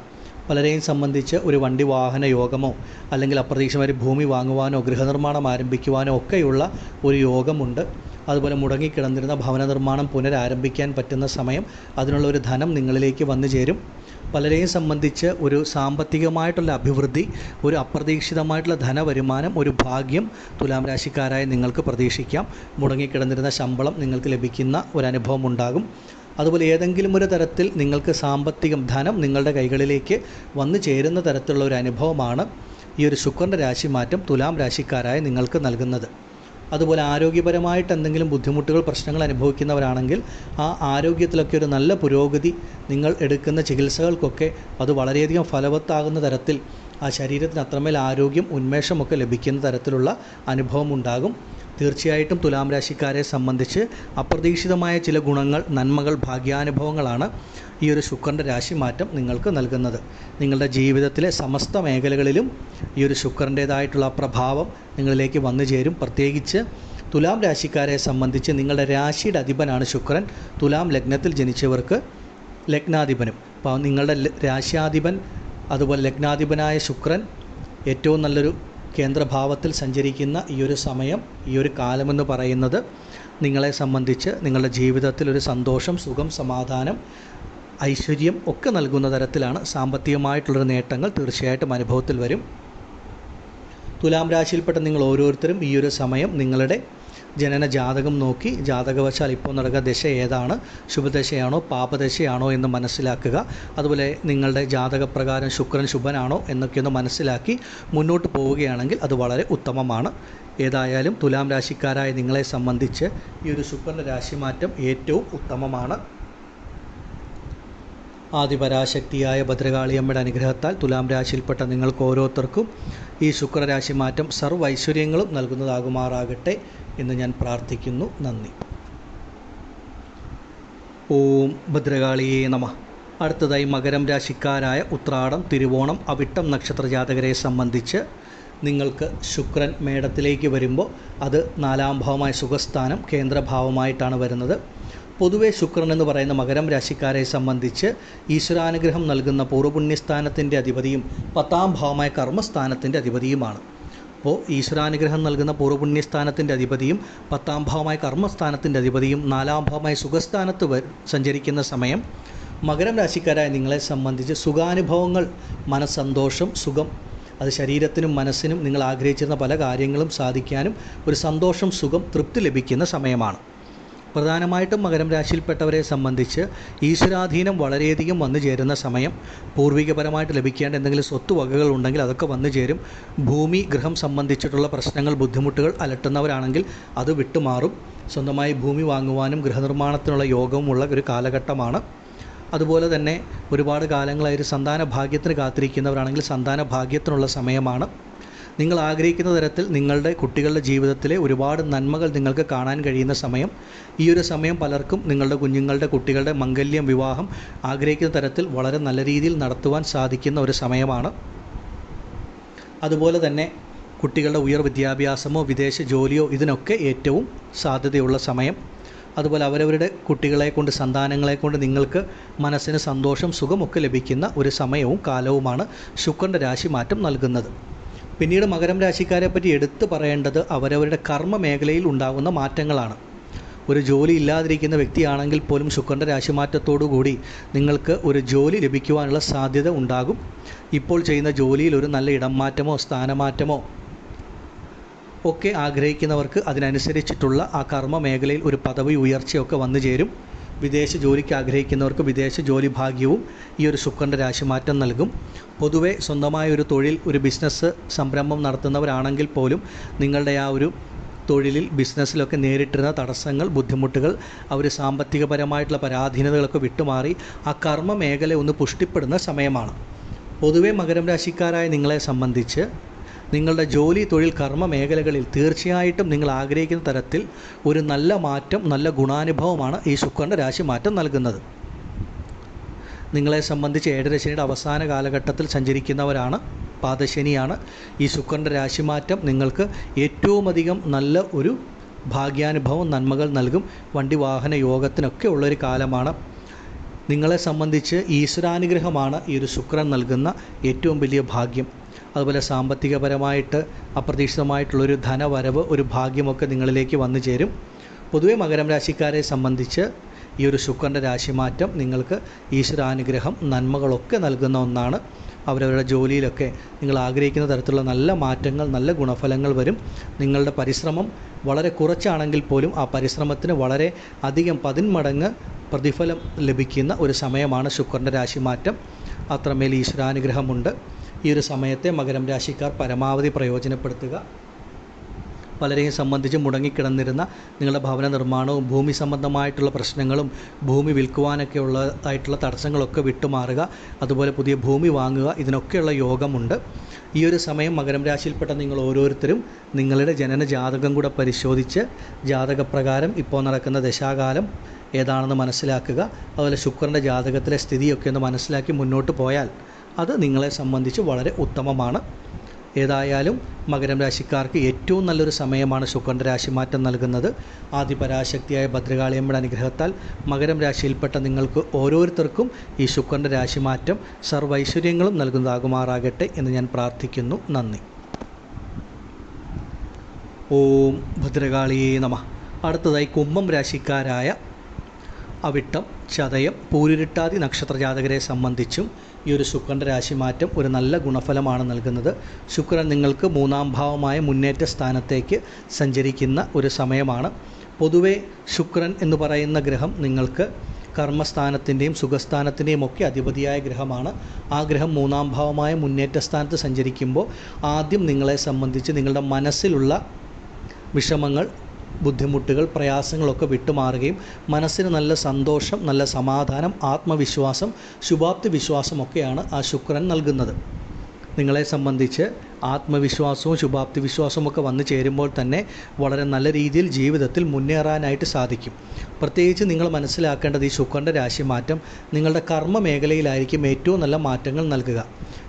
പലരെയും സംബന്ധിച്ച് ഒരു വണ്ടി വാഹന യോഗമോ അല്ലെങ്കിൽ അപ്രതീക്ഷിതമായി ഭൂമി വാങ്ങുവാനോ ഗൃഹനിർമ്മാണം ആരംഭിക്കുവാനോ ഒക്കെയുള്ള ഒരു യോഗമുണ്ട്. അതുപോലെ മുടങ്ങിക്കിടന്നിരുന്ന ഭവന നിർമ്മാണം പുനരാരംഭിക്കാൻ പറ്റുന്ന സമയം അതിനുള്ള ഒരു ധനം നിങ്ങളിലേക്ക് വന്നു ചേരും. പലരെയും സംബന്ധിച്ച് ഒരു സാമ്പത്തികമായിട്ടുള്ള അഭിവൃദ്ധി ഒരു അപ്രതീക്ഷിതമായിട്ടുള്ള ധനവരുമാനം ഒരു ഭാഗ്യം തുലാം രാശിക്കാരായ നിങ്ങൾക്ക് പ്രതീക്ഷിക്കാം. മുടങ്ങിക്കിടന്നിരുന്ന ശമ്പളം നിങ്ങൾക്ക് ലഭിക്കുന്ന ഒരു അനുഭവം ഉണ്ടാകും. അതുപോലെ ഏതെങ്കിലും ഒരു തരത്തിൽ നിങ്ങൾക്ക് സാമ്പത്തികം ധനം നിങ്ങളുടെ കൈകളിലേക്ക് വന്നു ചേരുന്ന തരത്തിലുള്ള ഒരു അനുഭവമാണ് ഈ ഒരു ശുക്രന്റെ രാശിമാറ്റം തുലാം രാശിക്കാരായ നിങ്ങൾക്ക് നൽകുന്നത്. അതുപോലെ ആരോഗ്യപരമായിട്ട് എന്തെങ്കിലും ബുദ്ധിമുട്ടുകൾ പ്രശ്നങ്ങൾ അനുഭവിക്കുന്നവരാണെങ്കിൽ ആ ആരോഗ്യത്തിലൊക്കെ ഒരു നല്ല പുരോഗതി നിങ്ങൾ എടുക്കുന്ന ചികിത്സകൾക്കൊക്കെ അത് വളരെയധികം ഫലവത്താകുന്ന തരത്തിൽ ആ ശരീരത്തിന് അത്രമേൽ ആരോഗ്യം ഉന്മേഷമൊക്കെ ലഭിക്കുന്ന തരത്തിലുള്ള അനുഭവം ഉണ്ടാകും. തീർച്ചയായിട്ടും തുലാം രാശിക്കാരെ സംബന്ധിച്ച് അപ്രതീക്ഷിതമായ ചില ഗുണങ്ങൾ നന്മകൾ ഭാഗ്യാനുഭവങ്ങളാണ് ഈ ഒരു ശുക്രന്റെ രാശിമാറ്റം നിങ്ങൾക്ക് നൽകുന്നത്. നിങ്ങളുടെ ജീവിതത്തിലെ സമസ്ത മേഖലകളിലും ഈ ഒരു ശുക്രന്റേതായിട്ടുള്ള പ്രഭാവം നിങ്ങളിലേക്ക് വന്നു ചേരും. പ്രത്യേകിച്ച് തുലാം രാശിക്കാരെ സംബന്ധിച്ച് നിങ്ങളുടെ രാശിയുടെ അധിപനാണ് ശുക്രൻ. തുലാം ലഗ്നത്തിൽ ജനിച്ചവർക്ക് ലഗ്നാധിപനും. അപ്പോൾ നിങ്ങളുടെ രാശ്യാധിപൻ അതുപോലെ ലഗ്നാധിപനായ ശുക്രൻ ഏറ്റവും നല്ലൊരു കേന്ദ്രഭാവത്തിൽ സഞ്ചരിക്കുന്ന ഈ ഒരു സമയം ഈ ഒരു കാലമെന്ന് പറയുന്നത് നിങ്ങളെ സംബന്ധിച്ച് നിങ്ങളുടെ ജീവിതത്തിൽ ഒരു സന്തോഷം സുഖം സമാധാനം ഐശ്വര്യം ഒക്കെ നൽകുന്ന തരത്തിലാണ് സാമ്പത്തികമായിട്ടുള്ളൊരു നേട്ടങ്ങൾ തീർച്ചയായിട്ടും അനുഭവത്തിൽ വരും. തുലാം രാശിയിൽപ്പെട്ട നിങ്ങൾ ഓരോരുത്തരും ഈ ഒരു സമയം നിങ്ങളുടെ ജനന ജാതകം നോക്കി ജാതകവശാൽ ഇപ്പോൾ നടക്കുക ദശ ഏതാണ്? ശുഭദശയാണോ? പാപദശയാണോ എന്ന് മനസ്സിലാക്കുക. അതുപോലെ നിങ്ങളുടെ ജാതകപ്രകാരം ശുക്രൻ ശുഭനാണോ എന്നൊക്കെ ഒന്ന് മനസ്സിലാക്കി മുന്നോട്ട് പോവുകയാണെങ്കിൽ അത് വളരെ ഉത്തമമാണ്. ഏതായാലും തുലാം രാശിക്കാരായ നിങ്ങളെ സംബന്ധിച്ച് ഈ ഒരു ശുക്രന്റെ രാശിമാറ്റം ഏറ്റവും ഉത്തമമാണ്. ആദിപരാശക്തിയായ ഭദ്രകാളിയമ്മയുടെ അനുഗ്രഹത്താൽ തുലാം രാശിയിൽപ്പെട്ട നിങ്ങൾക്ക് ഓരോരുത്തർക്കും ഈ ശുക്രരാശി മാറ്റം സർവ ഐശ്വര്യങ്ങളും നൽകുന്നതാകുമാറാകട്ടെ. എന്ന് ഞാൻ പ്രാർത്ഥിക്കുന്നു. നന്ദി. ഓം ഭദ്രകാളിയേ നമ. അടുത്തതായി മകരം രാശിക്കാരായ ഉത്രാടം തിരുവോണം അവിട്ടം നക്ഷത്ര ജാതകരെ സംബന്ധിച്ച് നിങ്ങൾക്ക് ശുക്രൻ മേടത്തിലേക്ക് വരുമ്പോൾ അത് നാലാം ഭാവമായ സുഖസ്ഥാനം കേന്ദ്രഭാവമായിട്ടാണ് വരുന്നത്. പൊതുവെ ശുക്രൻ എന്ന് പറയുന്ന മകരം രാശിക്കാരെ സംബന്ധിച്ച് ഈശ്വരാനുഗ്രഹം നൽകുന്ന പൂർവപുണ്യസ്ഥാനത്തിന്റെ അധിപതിയും പത്താം ഭാവമായ കർമ്മസ്ഥാനത്തിന്റെ അധിപതിയുമാണ്. അപ്പോൾ ഈശ്വരാനുഗ്രഹം നൽകുന്ന പൂർവപുണ്യസ്ഥാനത്തിന്റെ അധിപതിയും പത്താം ഭാവമായ കർമ്മസ്ഥാനത്തിന്റെ അധിപതിയും നാലാം ഭാവമായ സുഖസ്ഥാനത്ത് സഞ്ചരിക്കുന്ന സമയം മകരം രാശിക്കാരായ നിങ്ങളെ സംബന്ധിച്ച് സുഖാനുഭവങ്ങൾ മനസ്സന്തോഷം സുഖം. അത് ശരീരത്തിനും മനസ്സിനും നിങ്ങൾ ആഗ്രഹിച്ചിരുന്ന പല കാര്യങ്ങളും സാധിക്കാനും ഒരു സന്തോഷം സുഖം തൃപ്തി ലഭിക്കുന്ന സമയമാണ്. പ്രധാനമായിട്ടും മകരം രാശിയിൽപ്പെട്ടവരെ സംബന്ധിച്ച് ഈശ്വരാധീനം വളരെയധികം വന്നു ചേരുന്ന സമയം. പൂർവികപരമായിട്ട് ലഭിക്കേണ്ട എന്തെങ്കിലും സ്വത്ത് വകകൾ ഉണ്ടെങ്കിൽ അതൊക്കെ വന്നു ചേരും. ഭൂമി ഗൃഹം സംബന്ധിച്ചിട്ടുള്ള പ്രശ്നങ്ങൾ ബുദ്ധിമുട്ടുകൾ അലട്ടുന്നവരാണെങ്കിൽ അത് വിട്ടുമാറും. സ്വന്തമായി ഭൂമി വാങ്ങുവാനും ഗൃഹനിർമ്മാണത്തിനുള്ള യോഗവുമുള്ള ഒരു കാലഘട്ടമാണ്. അതുപോലെ തന്നെ ഒരുപാട് കാലങ്ങളായി ഒരു സന്താന ഭാഗ്യത്തിന് കാത്തിരിക്കുന്നവരാണെങ്കിൽ സന്താന ഭാഗ്യത്തിനുള്ള സമയമാണ്. നിങ്ങൾ ആഗ്രഹിക്കുന്ന തരത്തിൽ നിങ്ങളുടെ കുട്ടികളുടെ ജീവിതത്തിലെ ഒരുപാട് നന്മകൾ നിങ്ങൾക്ക് കാണാൻ കഴിയുന്ന സമയം. ഈ ഒരു സമയം പലർക്കും നിങ്ങളുടെ കുഞ്ഞുങ്ങളുടെ കുട്ടികളുടെ മംഗല്യം വിവാഹം ആഗ്രഹിക്കുന്ന തരത്തിൽ വളരെ നല്ല രീതിയിൽ നടത്തുവാൻ സാധിക്കുന്ന ഒരു സമയമാണ്. അതുപോലെ തന്നെ കുട്ടികളുടെ ഉയർ വിദ്യാഭ്യാസമോ വിദേശ ജോലിയോ ഇതിനൊക്കെ ഏറ്റവും സാധ്യതയുള്ള സമയം. അതുപോലെ അവരവരുടെ കുട്ടികളെ കൊണ്ട് സന്താനങ്ങളെ കൊണ്ട് നിങ്ങൾക്ക് മനസ്സിന് സന്തോഷം സുഖമൊക്കെ ലഭിക്കുന്ന ഒരു സമയവും കാലവുമാണ് ശുക്രന്റെ രാശി മാറ്റം നൽകുന്നത്. പിന്നീട് മകരം രാശിക്കാരെ പറ്റി എടുത്തു പറയേണ്ടത് അവരവരുടെ കർമ്മ മേഖലയിൽ ഉണ്ടാകുന്ന മാറ്റങ്ങളാണ്. ഒരു ജോലി ഇല്ലാതിരിക്കുന്ന വ്യക്തിയാണെങ്കിൽ പോലും ശുക്രന്റെ രാശിമാറ്റത്തോടു കൂടി നിങ്ങൾക്ക് ഒരു ജോലി ലഭിക്കുവാനുള്ള സാധ്യത ഉണ്ടാകും. ഇപ്പോൾ ചെയ്യുന്ന ജോലിയിൽ ഒരു നല്ല ഇടം മാറ്റമോ സ്ഥാനമാറ്റമോ ഒക്കെ ആഗ്രഹിക്കുന്നവർക്ക് അതിനനുസരിച്ചിട്ടുള്ള ആ കർമ്മ മേഖലയിൽ ഒരു പദവി ഉയർച്ചയൊക്കെ വന്നു ചേരും. വിദേശ ജോലിക്ക് ആഗ്രഹിക്കുന്നവർക്ക് വിദേശ ജോലി ഭാഗ്യവും ഈ ഒരു ശുക്രന്റെ രാശിമാറ്റം നൽകും. പൊതുവെ സ്വന്തമായ ഒരു തൊഴിൽ ഒരു ബിസിനസ് സംരംഭം നടത്തുന്നവരാണെങ്കിൽ പോലും നിങ്ങളുടെ ആ ഒരു തൊഴിലിൽ ബിസിനസ്സിലൊക്കെ നേരിട്ടിരുന്ന തടസ്സങ്ങൾ ബുദ്ധിമുട്ടുകൾ അവർ സാമ്പത്തികപരമായിട്ടുള്ള പരാധീനതകളൊക്കെ വിട്ടുമാറി ആ കർമ്മ മേഖല ഒന്ന് പുഷ്ടിപ്പെടുന്ന സമയമാണ്. പൊതുവെ മകരം രാശിക്കാരായ നിങ്ങളെ സംബന്ധിച്ച് നിങ്ങളുടെ ജോലി തൊഴിൽ കർമ്മ മേഖലകളിൽ തീർച്ചയായിട്ടും നിങ്ങൾ ആഗ്രഹിക്കുന്ന തരത്തിൽ ഒരു നല്ല മാറ്റം നല്ല ഗുണാനുഭവമാണ് ഈ ശുക്രന്റെ രാശി മാറ്റം നൽകുന്നത്. നിങ്ങളെ സംബന്ധിച്ച് ഏഴരശനിയുടെ അവസാന കാലഘട്ടത്തിൽ സഞ്ചരിക്കുന്നവരാണ് പാദശനിയാണ്. ഈ ശുക്രന്റെ രാശിമാറ്റം നിങ്ങൾക്ക് ഏറ്റവും അധികം നല്ല ഒരു ഭാഗ്യാനുഭവം നന്മകൾ നൽകും. വണ്ടി വാഹന യോഗത്തിനൊക്കെ ഉള്ളൊരു കാലമാണ്. നിങ്ങളെ സംബന്ധിച്ച് ഈശ്വരാനുഗ്രഹമാണ് ഈ ഒരു ശുക്രൻ നൽകുന്ന ഏറ്റവും വലിയ ഭാഗ്യം. അതുപോലെ സാമ്പത്തികപരമായിട്ട് അപ്രതീക്ഷിതമായിട്ടുള്ളൊരു ധനവരവ് ഒരു ഭാഗ്യമൊക്കെ നിങ്ങളിലേക്ക് വന്നു ചേരും. പൊതുവെ മകരം രാശിക്കാരെ സംബന്ധിച്ച് ഈ ഒരു ശുക്രന്റെ രാശിമാറ്റം നിങ്ങൾക്ക് ഈശ്വരാനുഗ്രഹം നന്മകളൊക്കെ നൽകുന്ന ഒന്നാണ്. അവരവരുടെ ജോലിയിലൊക്കെ നിങ്ങൾ ആഗ്രഹിക്കുന്ന തരത്തിലുള്ള നല്ല മാറ്റങ്ങൾ നല്ല ഗുണഫലങ്ങൾ വരും. നിങ്ങളുടെ പരിശ്രമം വളരെ കുറച്ചാണെങ്കിൽ പോലും ആ പരിശ്രമത്തിന് വളരെ അധികം പതിന്മടങ്ങ് പ്രതിഫലം ലഭിക്കുന്ന ഒരു സമയമാണ് ശുക്രന്റെ രാശിമാറ്റം. അത്രമേൽ ഈശ്വരാനുഗ്രഹമുണ്ട്. ഈ ഒരു സമയത്തെ മകരം രാശിക്കാർ പരമാവധി പ്രയോജനപ്പെടുത്തുക. പലരെയും സംബന്ധിച്ച് മുടങ്ങിക്കിടന്നിരുന്ന നിങ്ങളുടെ ഭവന നിർമ്മാണവും ഭൂമി സംബന്ധമായിട്ടുള്ള പ്രശ്നങ്ങളും ഭൂമി വിൽക്കുവാനൊക്കെ ഉള്ളതായിട്ടുള്ള തടസ്സങ്ങളൊക്കെ വിട്ടുമാറുക. അതുപോലെ പുതിയ ഭൂമി വാങ്ങുക ഇതിനൊക്കെയുള്ള യോഗമുണ്ട്. ഈ ഒരു സമയം മകരം രാശിയിൽപ്പെട്ട നിങ്ങൾ ഓരോരുത്തരും നിങ്ങളുടെ ജനന ജാതകം കൂടെ പരിശോധിച്ച് ജാതകപ്രകാരം ഇപ്പോൾ നടക്കുന്ന ദശാകാലം ഏതാണെന്ന് മനസ്സിലാക്കുക. അതുപോലെ ശുക്രന്റെ ജാതകത്തിലെ സ്ഥിതിയൊക്കെ ഒന്ന് മനസ്സിലാക്കി മുന്നോട്ട് പോയാൽ അത് നിങ്ങളെ സംബന്ധിച്ച് വളരെ ഉത്തമമാണ്. ഏതായാലും മകരം രാശിക്കാർക്ക് ഏറ്റവും നല്ലൊരു സമയമാണ് ശുക്രന്റെ രാശിമാറ്റം നൽകുന്നത്. ആദിപരാശക്തിയായ ഭദ്രകാളിയമ്മയുടെ അനുഗ്രഹത്താൽ മകരം രാശിയിൽപ്പെട്ട നിങ്ങൾക്ക് ഓരോരുത്തർക്കും ഈ ശുക്രന്റെ രാശിമാറ്റം സർവൈശ്വര്യങ്ങളും നൽകുന്നതാകുമാറാകട്ടെ എന്ന് ഞാൻ പ്രാർത്ഥിക്കുന്നു. നന്ദി. ഓം ഭദ്രകാളിയേ നമ. അടുത്തതായി കുംഭം രാശിക്കാരായ അവിട്ടം ചതയം പൂരുരുട്ടാതി നക്ഷത്ര ജാതകരെ സംബന്ധിച്ചും ഈ ഒരു ശുക്രന്റെ രാശിമാറ്റം ഒരു നല്ല ഗുണഫലമാണ് നൽകുന്നത്. ശുക്രൻ നിങ്ങൾക്ക് മൂന്നാം ഭാവമായ മുന്നേറ്റ സ്ഥാനത്തേക്ക് സഞ്ചരിക്കുന്ന ഒരു സമയമാണ്. പൊതുവേ ശുക്രൻ എന്ന് പറയുന്ന ഗ്രഹം നിങ്ങൾക്ക് കർമ്മസ്ഥാനത്തിന്റെയും സുഖസ്ഥാനത്തിന്റെയും ഒക്കെ അധിപതിയായ ഗ്രഹമാണ്. ആ ഗ്രഹം മൂന്നാം ഭാവമായ മുന്നേറ്റ സ്ഥാനത്ത് സഞ്ചരിക്കുമ്പോൾ ആദ്യം നിങ്ങളെ സംബന്ധിച്ച് നിങ്ങളുടെ മനസ്സിലുള്ള വിഷമങ്ങൾ ബുദ്ധിമുട്ടുകൾ പ്രയാസങ്ങളൊക്കെ വിട്ടുമാറുകയും മനസ്സിന് നല്ല സന്തോഷം നല്ല സമാധാനം ആത്മവിശ്വാസം ശുഭാപ്തി വിശ്വാസമൊക്കെയാണ് ആ ശുക്രൻ നൽകുന്നത്. നിങ്ങളെ സംബന്ധിച്ച് ആത്മവിശ്വാസവും ശുഭാപ്തി വിശ്വാസവും ഒക്കെ വന്നു ചേരുമ്പോൾ തന്നെ വളരെ നല്ല രീതിയിൽ ജീവിതത്തിൽ മുന്നേറാനായിട്ട് സാധിക്കും. പ്രത്യേകിച്ച് നിങ്ങൾ മനസ്സിലാക്കേണ്ടത് ഈ ശുക്രന്റെ രാശിമാറ്റം നിങ്ങളുടെ കർമ്മ മേഖലയിലായിരിക്കും ഏറ്റവും നല്ല മാറ്റങ്ങൾ നൽകുക.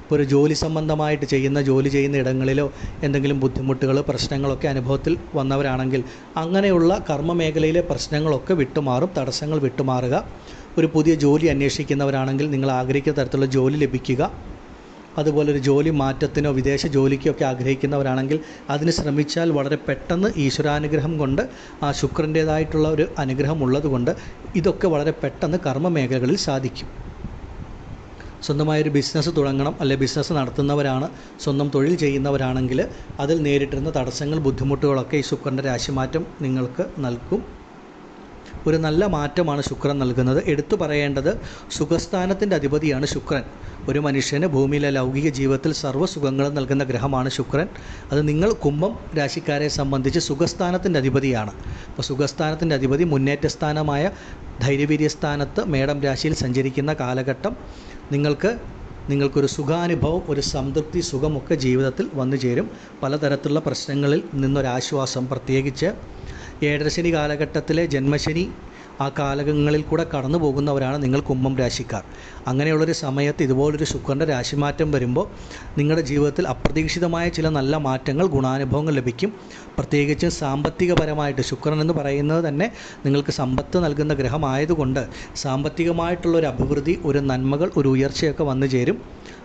ഇപ്പോൾ ഒരു ജോലി സംബന്ധമായിട്ട് ചെയ്യുന്ന ജോലി ചെയ്യുന്ന ഇടങ്ങളിലോ എന്തെങ്കിലും ബുദ്ധിമുട്ടുകൾ പ്രശ്നങ്ങളൊക്കെ അനുഭവത്തിൽ വന്നവരാണെങ്കിൽ അങ്ങനെയുള്ള കർമ്മ മേഖലയിലെ പ്രശ്നങ്ങളൊക്കെ വിട്ടുമാറും തടസ്സങ്ങൾ വിട്ടുമാറുക. ഒരു പുതിയ ജോലി അന്വേഷിക്കുന്നവരാണെങ്കിൽ നിങ്ങൾ ആഗ്രഹിക്കുന്ന തരത്തിലുള്ള ജോലി ലഭിക്കുക. അതുപോലെ ഒരു ജോലി മാറ്റത്തിനോ വിദേശ ജോലിക്കൊക്കെ ആഗ്രഹിക്കുന്നവരാണെങ്കിൽ അതിന് ശ്രമിച്ചാൽ വളരെ പെട്ടെന്ന് ഈശ്വരാനുഗ്രഹം കൊണ്ട് ആ ശുക്രന്റേതായിട്ടുള്ള ഒരു അനുഗ്രഹം ഉള്ളതുകൊണ്ട് ഇതൊക്കെ വളരെ പെട്ടെന്ന് കർമ്മ മേഖലകളിൽ സാധിക്കും. സ്വന്തമായൊരു ബിസിനസ് തുടങ്ങണം അല്ലെ ബിസിനസ് നടത്തുന്നവരാണ് സ്വന്തം തൊഴിൽ ചെയ്യുന്നവരാണെങ്കിൽ അതിൽ നേരിട്ടിരുന്ന തടസ്സങ്ങൾ ബുദ്ധിമുട്ടുകളൊക്കെ ഈ ശുക്രന്റെ രാശിമാറ്റം നിങ്ങൾക്ക് നൽകും. ഒരു നല്ല മാറ്റമാണ് ശുക്രൻ നൽകുന്നത്. എടുത്തു പറയേണ്ടത് സുഖസ്ഥാനത്തിന്റെ അധിപതിയാണ് ശുക്രൻ. ഒരു മനുഷ്യന് ഭൂമിയിലെ ലൗകിക ജീവിതത്തിൽ സർവ നൽകുന്ന ഗ്രഹമാണ് ശുക്രൻ. അത് നിങ്ങൾ കുംഭം രാശിക്കാരെ സംബന്ധിച്ച് സുഖസ്ഥാനത്തിന്റെ അധിപതിയാണ്. അപ്പോൾ സുഖസ്ഥാനത്തിന്റെ അധിപതി മുന്നേറ്റ സ്ഥാനമായ ധൈര്യവീര്യസ്ഥാനത്ത് മേടം രാശിയിൽ സഞ്ചരിക്കുന്ന കാലഘട്ടം നിങ്ങൾക്ക് നിങ്ങൾക്കൊരു സുഖാനുഭവം ഒരു സംതൃപ്തി സുഖമൊക്കെ ജീവിതത്തിൽ വന്നു ചേരും. പലതരത്തിലുള്ള പ്രശ്നങ്ങളിൽ നിന്നൊരാശ്വാസം പ്രത്യേകിച്ച് ഏഴരശനി കാലഘട്ടത്തിലെ ജന്മശനി ആ കാലങ്ങളിൽ കൂടെ കടന്നു പോകുന്നവരാണ് നിങ്ങൾ കുംഭം രാശിക്കാർ. അങ്ങനെയുള്ളൊരു സമയത്ത് ഇതുപോലൊരു ശുക്രന്റെ രാശിമാറ്റം വരുമ്പോൾ നിങ്ങളുടെ ജീവിതത്തിൽ അപ്രതീക്ഷിതമായ ചില നല്ല മാറ്റങ്ങൾ ഗുണാനുഭവങ്ങൾ ലഭിക്കും. പ്രത്യേകിച്ച് സാമ്പത്തികപരമായിട്ട് ശുക്രൻ എന്ന് പറയുന്നത് തന്നെ നിങ്ങൾക്ക് സമ്പത്ത് നൽകുന്ന ഗ്രഹമായതുകൊണ്ട് സാമ്പത്തികമായിട്ടുള്ളൊരു അഭിവൃദ്ധി ഒരു നന്മകൾ ഒരു ഉയർച്ചയൊക്കെ വന്നു ചേരും.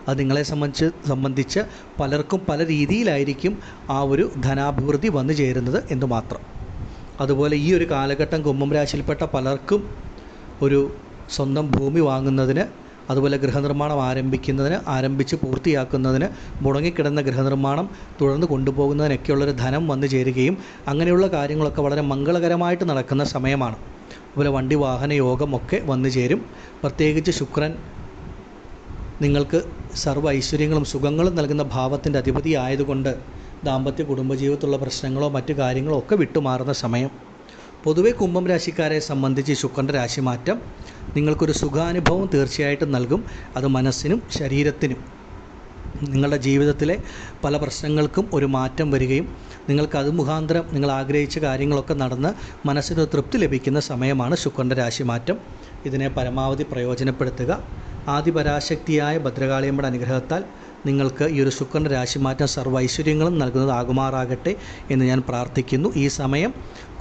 അത് നിങ്ങളെ സംബന്ധിച്ച് സംബന്ധിച്ച് പലർക്കും പല രീതിയിലായിരിക്കും ആ ഒരു ധനാഭിവൃദ്ധി വന്നു ചേരുന്നത് എന്ന് മാത്രം. അതുപോലെ ഈ ഒരു കാലഘട്ടം കുംഭം രാശിയിൽപ്പെട്ട പലർക്കും ഒരു സ്വന്തം ഭൂമി വാങ്ങുന്നതിന് അതുപോലെ ഗൃഹനിർമ്മാണം ആരംഭിക്കുന്നതിന് ആരംഭിച്ച് പൂർത്തിയാക്കുന്നതിന് മുടങ്ങിക്കിടന്ന ഗൃഹനിർമ്മാണം തുടർന്ന് കൊണ്ടുപോകുന്നതിനൊക്കെയുള്ളൊരു ധനം വന്നു ചേരുകയും അങ്ങനെയുള്ള കാര്യങ്ങളൊക്കെ വളരെ മംഗളകരമായിട്ട് നടക്കുന്ന സമയമാണ്. അതുപോലെ വണ്ടി വാഹന യോഗമൊക്കെ വന്നു ചേരും. പ്രത്യേകിച്ച് ശുക്രൻ നിങ്ങൾക്ക് സർവ ഐശ്വര്യങ്ങളും സുഖങ്ങളും നൽകുന്ന ഭാവത്തിന്റെ അധിപതി ആയതുകൊണ്ട് ദാമ്പത്യ കുടുംബജീവിതത്തിലുള്ള പ്രശ്നങ്ങളോ മറ്റു കാര്യങ്ങളോ ഒക്കെ വിട്ടുമാറുന്ന സമയം. പൊതുവെ കുംഭം രാശിക്കാരെ സംബന്ധിച്ച് ശുക്രന്റെ രാശിമാറ്റം നിങ്ങൾക്കൊരു സുഖാനുഭവം തീർച്ചയായിട്ടും നൽകും. അത് മനസ്സിനും ശരീരത്തിനും. നിങ്ങളുടെ ജീവിതത്തിലെ പല പ്രശ്നങ്ങൾക്കും ഒരു മാറ്റം വരികയും നിങ്ങൾക്ക് അത് മുഖാന്തരം നിങ്ങൾ ആഗ്രഹിച്ച കാര്യങ്ങളൊക്കെ നടന്ന് മനസ്സിന് തൃപ്തി ലഭിക്കുന്ന സമയമാണ് ശുക്രന്റെ രാശിമാറ്റം ഇതിനെ പരമാവധി പ്രയോജനപ്പെടുത്തുക. ആദിപരാശക്തിയായ ഭദ്രകാളിയമ്മയുടെ അനുഗ്രഹത്താൽ നിങ്ങൾക്ക് ഈ ഒരു ശുക്രന്റെ രാശിമാറ്റം സർവ ഐശ്വര്യങ്ങളും നൽകുന്നതാകുമാറാകട്ടെ എന്ന് ഞാൻ പ്രാർത്ഥിക്കുന്നു. ഈ സമയം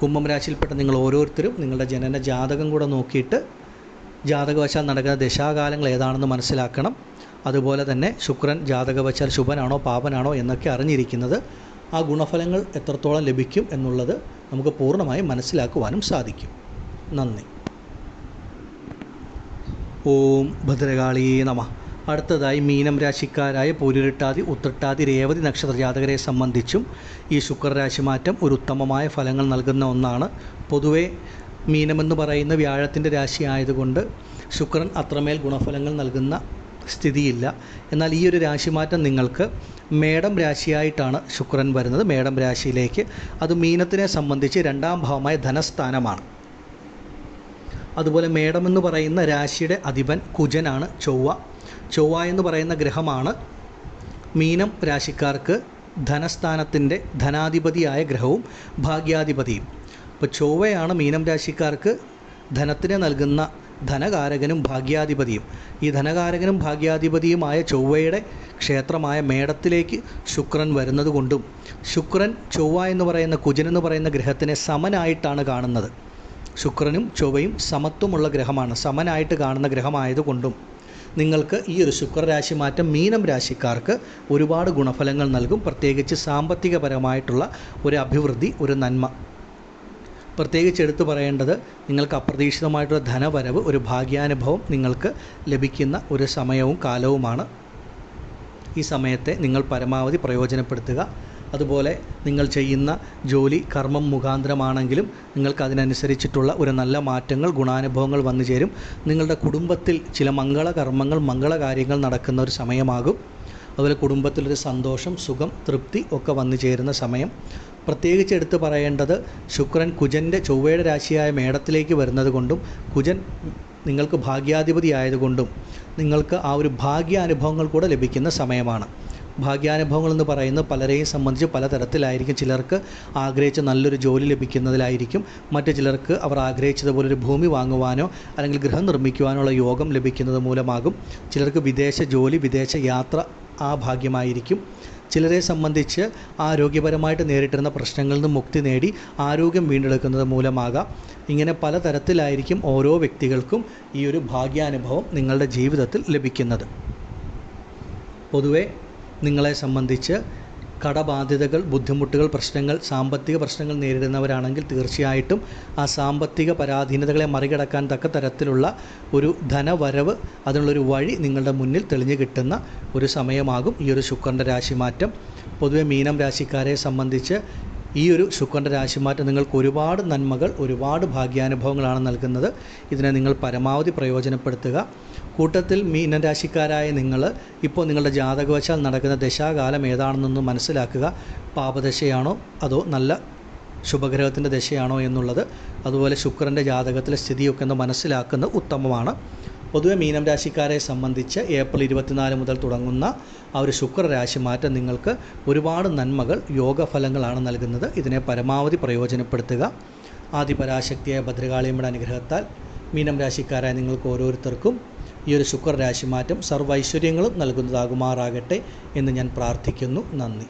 കുംഭം രാശിയിൽപ്പെട്ട നിങ്ങൾ ഓരോരുത്തരും നിങ്ങളുടെ ജനന ജാതകം കൂടെ നോക്കിയിട്ട് ജാതകവശാൽ നടക്കുന്ന ദശാകാലങ്ങൾ ഏതാണെന്ന് മനസ്സിലാക്കണം. അതുപോലെ തന്നെ ശുക്രൻ ജാതകവശാൽ ശുഭനാണോ പാപനാണോ എന്നൊക്കെ അറിഞ്ഞിരിക്കുന്നത്. ആ ഗുണഫലങ്ങൾ എത്രത്തോളം ലഭിക്കും എന്നുള്ളത് നമുക്ക് പൂർണമായും മനസ്സിലാക്കുവാനും സാധിക്കും. നന്ദി. ഓം ഭദ്രകാളി നമ. അടുത്തതായി മീനം രാശിക്കാരായ പൂരിട്ടാതി ഉത്രട്ടാതി രേവതി നക്ഷത്ര ജാതകരെ സംബന്ധിച്ചും ഈ ശുക്രരാശി മാറ്റം ഒരു ഉത്തമമായ ഫലങ്ങൾ നൽകുന്ന ഒന്നാണ്. പൊതുവേ മീനമെന്ന് പറയുന്ന വ്യാഴത്തിന്റെ രാശി ആയതുകൊണ്ട് ശുക്രൻ അത്രമേൽ ഗുണഫലങ്ങൾ നൽകുന്ന സ്ഥിതിയില്ല. എന്നാൽ ഈ ഒരു രാശിമാറ്റം നിങ്ങൾക്ക് മേടം രാശിയായിട്ടാണ് ശുക്രൻ വരുന്നത് മേടം രാശിയിലേക്ക്. അത് മീനത്തിനെ സംബന്ധിച്ച് രണ്ടാം ഭാവമായ ധനസ്ഥാനമാണ്. അതുപോലെ മേടം എന്ന് പറയുന്ന രാശിയുടെ അധിപൻ കുജനാണ് ചൊവ്വ. ചൊവ്വ എന്ന് പറയുന്ന ഗ്രഹമാണ് മീനം രാശിക്കാർക്ക് ധനസ്ഥാനത്തിന്റെ ധനാധിപതിയായ ഗ്രഹവും ഭാഗ്യാധിപതിയും. അപ്പോൾ ചൊവ്വയാണ് മീനം രാശിക്കാർക്ക് ധനത്തിന് നൽകുന്ന ധനകാരകനും ഭാഗ്യാധിപതിയും. ഈ ധനകാരകനും ഭാഗ്യാധിപതിയുമായ ചൊവ്വയുടെ ക്ഷേത്രമായ മേടത്തിലേക്ക് ശുക്രൻ വരുന്നത് കൊണ്ടും ശുക്രൻ ചൊവ്വ എന്ന് പറയുന്ന കുജൻ എന്ന് പറയുന്ന ഗ്രഹത്തിനെ സമനായിട്ടാണ് കാണുന്നത്. ശുക്രനും ചൊവ്വയും സമത്വമുള്ള ഗ്രഹമാണ് സമനായിട്ട് കാണുന്ന ഗ്രഹമായതുകൊണ്ടും നിങ്ങൾക്ക് ഈ ഒരു ശുക്രരാശി മാറ്റം മീനം രാശിക്കാർക്ക് ഒരുപാട് ഗുണഫലങ്ങൾ നൽകും. പ്രത്യേകിച്ച് സാമ്പത്തികപരമായിട്ടുള്ള ഒരു അഭിവൃദ്ധി ഒരു നന്മ. പ്രത്യേകിച്ച് എടുത്തു പറയേണ്ടത് നിങ്ങൾക്ക് അപ്രതീക്ഷിതമായിട്ടുള്ള ധനവരവ് ഒരു ഭാഗ്യാനുഭവം നിങ്ങൾക്ക് ലഭിക്കുന്ന ഒരു സമയവും കാലവുമാണ്. ഈ സമയത്തെ നിങ്ങൾ പരമാവധി പ്രയോജനപ്പെടുത്തുക. അതുപോലെ നിങ്ങൾ ചെയ്യുന്ന ജോലി കർമ്മം മുഖാന്തരമാണെങ്കിലും നിങ്ങൾക്ക് അതിനനുസരിച്ചിട്ടുള്ള ഒരു നല്ല മാറ്റങ്ങൾ ഗുണാനുഭവങ്ങൾ വന്നു ചേരും. നിങ്ങളുടെ കുടുംബത്തിൽ ചില മംഗളകർമ്മങ്ങൾ മംഗളകാര്യങ്ങൾ നടക്കുന്ന ഒരു സമയമാകും. അതുപോലെ കുടുംബത്തിലൊരു സന്തോഷം സുഖം തൃപ്തി ഒക്കെ വന്നു ചേരുന്ന സമയം. പ്രത്യേകിച്ച് എടുത്ത് പറയേണ്ടത് ശുക്രൻ കുജന്റെ ചൊവ്വയുടെ രാശിയായ മേടത്തിലേക്ക് വരുന്നത് കൊണ്ടും കുജൻ നിങ്ങൾക്ക് ഭാഗ്യാധിപതി ആയതുകൊണ്ടും നിങ്ങൾക്ക് ആ ഒരു ഭാഗ്യാനുഭവങ്ങൾ കൂടെ ലഭിക്കുന്ന സമയമാണ്. ഭാഗ്യാനുഭവങ്ങൾ എന്ന് പറയുന്നത് പലരെയും സംബന്ധിച്ച് പലതരത്തിലായിരിക്കും ചിലർക്ക് ആഗ്രഹിച്ച നല്ലൊരു ജോലി ലഭിക്കുന്നതിലായിരിക്കും. മറ്റു ചിലർക്ക് അവർ ആഗ്രഹിച്ചതുപോലെ ഒരു ഭൂമി വാങ്ങുവാനോ അല്ലെങ്കിൽ ഗൃഹം നിർമ്മിക്കുവാനോ ഉള്ള യോഗം ലഭിക്കുന്നത് മൂലമാകും. ചിലർക്ക് വിദേശ ജോലി വിദേശ യാത്ര ആ ഭാഗ്യമായിരിക്കും. ചിലരെ സംബന്ധിച്ച് ആരോഗ്യപരമായിട്ട് നേരിട്ടിരുന്ന പ്രശ്നങ്ങളിൽ നിന്ന് മുക്തി നേടി ആരോഗ്യം വീണ്ടെടുക്കുന്നത് മൂലമാകാം. ഇങ്ങനെ പലതരത്തിലായിരിക്കും ഓരോ വ്യക്തികൾക്കും ഈ ഒരു ഭാഗ്യാനുഭവം നിങ്ങളുടെ ജീവിതത്തിൽ ലഭിക്കുന്നത്. പൊതുവെ നിങ്ങളെ സംബന്ധിച്ച് കടബാധ്യതകൾ ബുദ്ധിമുട്ടുകൾ പ്രശ്നങ്ങൾ സാമ്പത്തിക പ്രശ്നങ്ങൾ നേരിടുന്നവരാണെങ്കിൽ തീർച്ചയായിട്ടും ആ സാമ്പത്തിക പരാധീനതകളെ മറികടക്കാൻ തക്ക തരത്തിലുള്ള ഒരു ധനവരവ് അതിനുള്ളൊരു വഴി നിങ്ങളുടെ മുന്നിൽ തെളിഞ്ഞു കിട്ടുന്ന ഒരു സമയമാകും ഈ ഒരു ശുക്രന്റെ രാശിമാറ്റം. പൊതുവെ മീനം രാശിക്കാരെ സംബന്ധിച്ച് ഈ ഒരു ശുക്രന്റെ രാശിമാറ്റം നിങ്ങൾക്ക് ഒരുപാട് നന്മകൾ ഒരുപാട് ഭാഗ്യാനുഭവങ്ങളാണ് നൽകുന്നത്. ഇതിനെ നിങ്ങൾ പരമാവധി പ്രയോജനപ്പെടുത്തുക. കൂട്ടത്തിൽ മീനരാശിക്കാരായ നിങ്ങൾ ഇപ്പോൾ നിങ്ങളുടെ ജാതകവശാൽ നടക്കുന്ന ദശാകാലം ഏതാണെന്നൊന്ന് മനസ്സിലാക്കുക. പാപദശയാണോ അതോ നല്ല ശുഭഗ്രഹത്തിന്റെ ദശയാണോ എന്നുള്ളത്. അതുപോലെ ശുക്രന്റെ ജാതകത്തിലെ സ്ഥിതിയൊക്കെ ഒന്ന് മനസ്സിലാക്കുന്നത് ഉത്തമമാണ്. പൊതുവെ മീനം രാശിക്കാരെ സംബന്ധിച്ച് ഏപ്രിൽ ഇരുപത്തിനാല് മുതൽ തുടങ്ങുന്ന ആ ഒരു ശുക്ര രാശി മാറ്റം നിങ്ങൾക്ക് ഒരുപാട് നന്മകൾ യോഗഫലങ്ങളാണ് നൽകുന്നത്. ഇതിനെ പരമാവധി പ്രയോജനപ്പെടുത്തുക. ആദിപരാശക്തിയായ ഭദ്രകാളിയമ്മയുടെ അനുഗ്രഹത്താൽ മീനം രാശിക്കാരായ നിങ്ങൾക്ക് ഓരോരുത്തർക്കും ഈ ഒരു ശുക്രരാശി മാറ്റം സർവ ഐശ്വര്യങ്ങളും നൽകുന്നതാകുമാറാകട്ടെ എന്ന് ഞാൻ പ്രാർത്ഥിക്കുന്നു. നന്ദി.